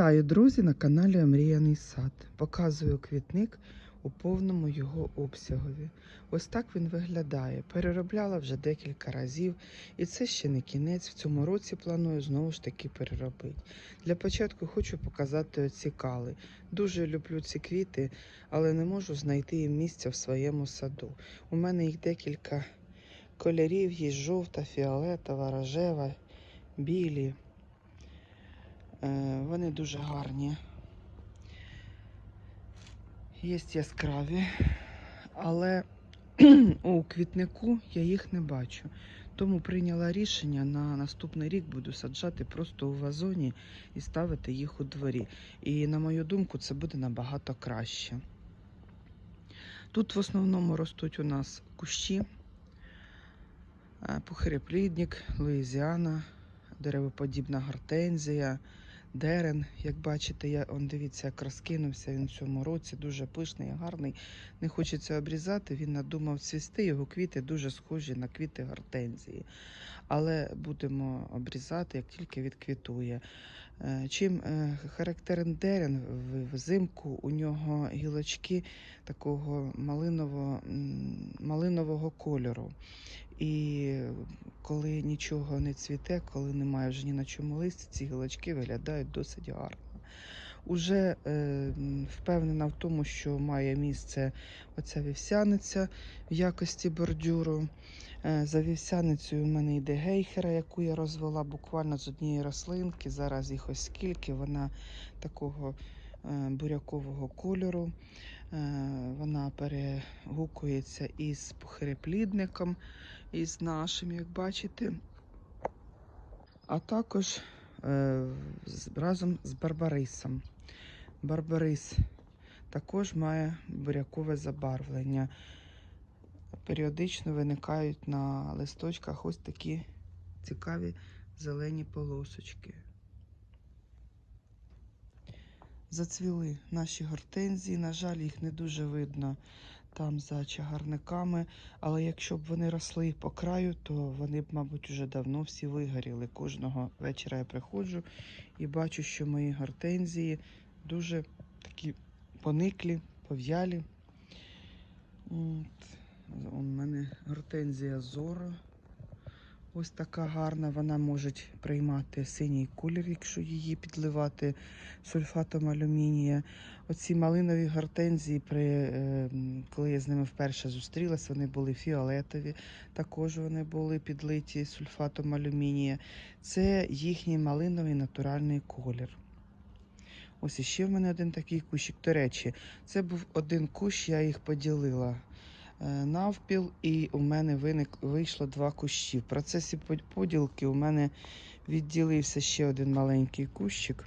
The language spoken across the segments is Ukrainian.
Вітаю, друзі, на каналі Омріяний сад. Показую квітник у повному його обсягові. Ось так він виглядає. Переробляла вже декілька разів, і це ще не кінець. В цьому році планую знову ж таки переробити. Для початку хочу показати оці кали. Дуже люблю ці квіти, але не можу знайти їм місця в своєму саду. У мене їх декілька кольорів: є жовта, фіолетова, рожева, білі. Е, Вони дуже гарні. Є яскраві, але у квітнику я їх не бачу. Тому прийняла рішення на наступний рік буду саджати просто у вазоні і ставити їх у дворі. І на мою думку, це буде набагато краще. Тут в основному ростуть у нас кущі, е, пухиреплідник, луїзіана, деревоподібна гортензія, дерен. Як бачите, я он дивіться, як розкинувся він в цьому році. Дуже пишний гарний. Не хочеться обрізати. Він надумав цвісти. Його квіти дуже схожі на квіти гортензії. Але будемо обрізати, як тільки відквітує. Е, Чим е, характерен дерен взимку у нього гілочки такого малиново, м, малинового кольору. І коли нічого не цвіте, коли немає вже ні на чому листі, ці гілочки виглядають досить гарно. Уже е, впевнена в тому, що має місце оця вівсяниця в якості бордюру. Е, за вівсяницею в мене йде гейхера, яку я розвела буквально з однієї рослинки. Зараз їх ось скільки. Вона такого е, бурякового кольору. Е, вона перегукується із пухиреплідником, із нашим, як бачите. А також е, разом з барбарисом. Барбарис також має бурякове забарвлення. Періодично виникають на листочках ось такі цікаві зелені полосочки. Зацвіли наші гортензії. На жаль, їх не дуже видно там за чагарниками. Але якщо б вони росли по краю, то вони б, мабуть, уже давно всі вигоріли. Кожного вечора я приходжу і бачу, що мої гортензії дуже такі пониклі, пов'ялі. От. У мене гортензія Зоро. Ось така гарна. Вона може приймати синій колір, якщо її підливати сульфатом алюмінія. Оці малинові гортензії, при, е, коли я з ними вперше зустрілася, вони були фіолетові. Також вони були підлиті сульфатом алюмінія. Це їхній малиновий натуральний колір. Ось іще в мене один такий кущик. До речі, це був один кущ, я їх поділила навпіл, і у мене виник, вийшло два кущі. В процесі поділки у мене відділився ще один маленький кущик.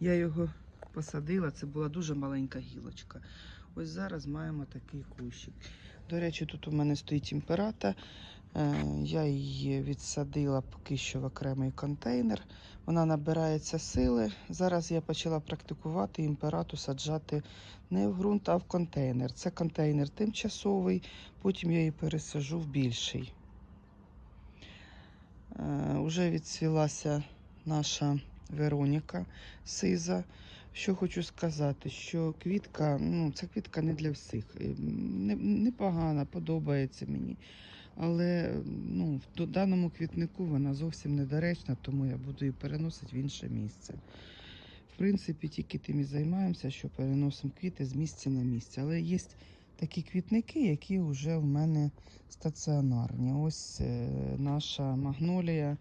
Я його посадила, це була дуже маленька гілочка. Ось зараз маємо такий кущик. До речі, тут у мене стоїть імперата. Е, Я її відсадила поки що в окремий контейнер. Вона набирається сили. Зараз я почала практикувати імперату саджати не в ґрунт, а в контейнер. Це контейнер тимчасовий, потім я її пересажу в більший. Е, Уже відсвілася наша Вероніка Сиза. Що хочу сказати, що квітка, ну, ця квітка не для всіх. Е, Не- Непогана, подобається мені. Але ну, в даному квітнику вона зовсім недоречна, тому я буду її переносити в інше місце. В принципі, тільки тим і займаємося, що переносимо квіти з місця на місце. Але є такі квітники, які вже в мене стаціонарні. Ось е, наша магнолія.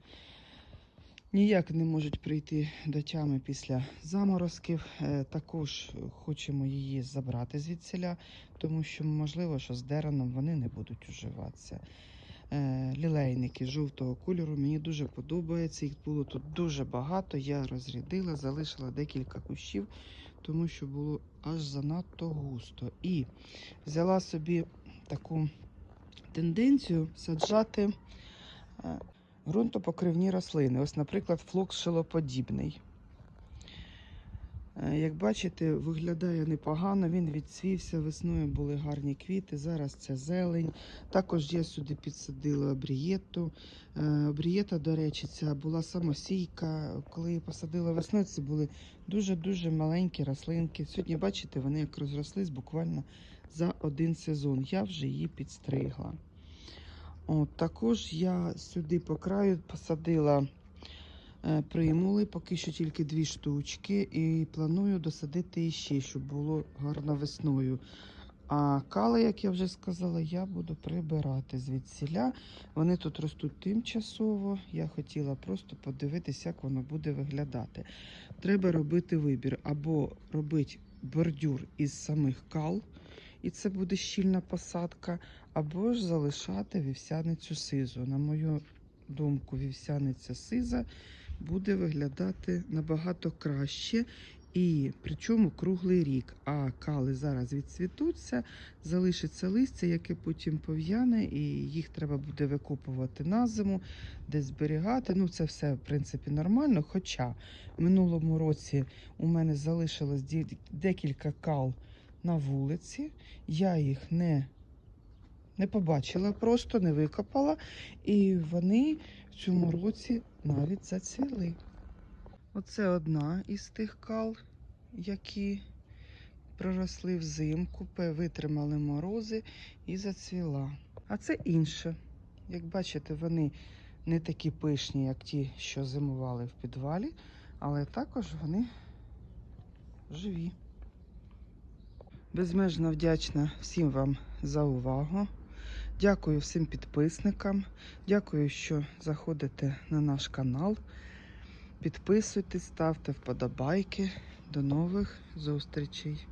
Ніяк не можуть прийти до тями після заморозків. Е, Також хочемо її забрати звідсіля, тому що можливо, що з дереном вони не будуть уживатися. Е, Лілейники жовтого кольору мені дуже подобається. Їх було тут дуже багато. Я розрядила, залишила декілька кущів, тому що було аж занадто густо. І взяла собі таку тенденцію саджати е, ґрунтопокривні рослини. Ось, наприклад, флокс шилоподібний. Е, Як бачите, виглядає непогано. Він відцвівся. Весною були гарні квіти. Зараз це зелень. Також я сюди підсадила обрієту. Е, Обрієта, до речі, ця була самосійка. Коли її посадила весною, це були дуже-дуже маленькі рослинки. Сьогодні, бачите, вони як розрослись буквально за один сезон. Я вже її підстригла. От, також я сюди по краю посадила е, примули, поки що тільки дві штучки, і планую досадити іще, щоб було гарно весною. А кали, як я вже сказала, я буду прибирати звідсіля. Вони тут ростуть тимчасово. Я хотіла просто подивитися, як воно буде виглядати. Треба робити вибір або робити бордюр із самих кал, і це буде щільна посадка, або ж залишати вівсяницю сизу. На мою думку, вівсяниця сиза буде виглядати набагато краще. І причому круглий рік. А кали зараз відцвітуться, залишиться листя, яке потім пов'яне, і їх треба буде викопувати на зиму, десь зберігати. Ну, це все, в принципі, нормально. Хоча в минулому році у мене залишилось декілька кал на вулиці. Я їх не, не побачила, просто не викопала. І вони в цьому році навіть зацвіли. Оце одна із тих кал, які проросли взимку, витримали морози і зацвіла. А це інше. Як бачите, вони не такі пишні, як ті, що зимували в підвалі, але також вони живі. Безмежно вдячна всім вам за увагу. Дякую всім підписникам. Дякую, що заходите на наш канал. Підписуйтесь, ставте вподобайки. До нових зустрічей!